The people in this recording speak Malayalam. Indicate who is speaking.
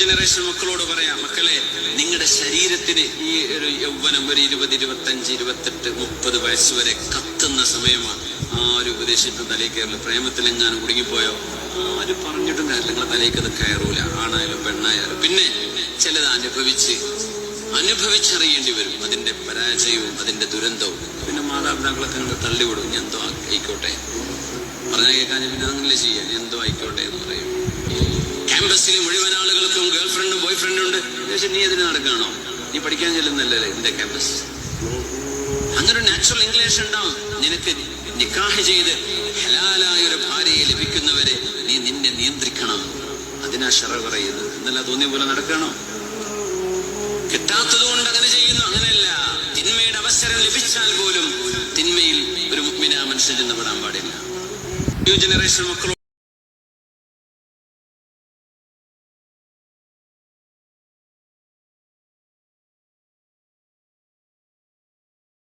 Speaker 1: ജനറേഷൻ മക്കളോട് പറയാം മക്കളെ നിങ്ങളുടെ ശരീരത്തിന് ഈ ഒരു യൗവനം ഒരു ഇരുപത് ഇരുപത്തഞ്ച് ഇരുപത്തെട്ട് മുപ്പത് വയസ്സ് വരെ കത്തുന്ന സമയമാണ്. ആരും ഉപദേശിച്ചു തലയിൽ കയറില്ല. പ്രേമത്തിലെങ്ങാനും കുടുങ്ങിപ്പോയോ? ആര് പറഞ്ഞിട്ടും കാര്യമില്ല. നിങ്ങളെ തലേക്ക് അത് കയറൂല. ആണായാലും പെണ്ണായാലും. പിന്നെ ചിലത് അനുഭവിച്ച് അനുഭവിച്ചറിയേണ്ടി വരും. അതിന്റെ പരാജയവും അതിന്റെ ദുരന്തവും. പിന്നെ മാതാപിതാക്കളൊക്കെ നിങ്ങൾ തള്ളിവിടും. എന്തോ ആയിക്കോട്ടെ? പറഞ്ഞാൽ കേൾക്കാൻ പിന്നെ അങ്ങനെ ചെയ്യാൻ എന്തോ ആയിക്കോട്ടെ? എന്ന് പറയും. ഉണ്ട്. പക്ഷെ നീ അതിന് നടക്കുകയാണോ നീ പഠിക്കാൻ ചെല്ലുന്നല്ലേ എന്റെ ക്യാമ്പസ് അങ്ങനെ നാച്ചുറൽ ഇംഗ്ലീഷ് ഉണ്ടാവും. നിനക്ക് നിക്കാഹ് ചെയ്ത് ഹലാലായ ഒരു ഭാര്യയെ ലഭിക്കുന്നവരെ നീ നിന്നെ നിയന്ത്രിക്കണം. അതിനാ ഷറ പറയുന്നത്. എന്നല്ല തോന്നിയ പോലെ നടക്കണോ? കിട്ടാത്തത് കൊണ്ട് അങ്ങനെ ചെയ്യുന്നു. അങ്ങനെയല്ല. തിന്മയുടെ അവസരം ലഭിച്ചാൽ പോലും തിന്മയിൽ ഒരു മുഗ്മിന മനുഷ്യൻ ചെന്ന് പെടാൻ പാടില്ല. ന്യൂ ജനറേഷൻ മക്കളോട്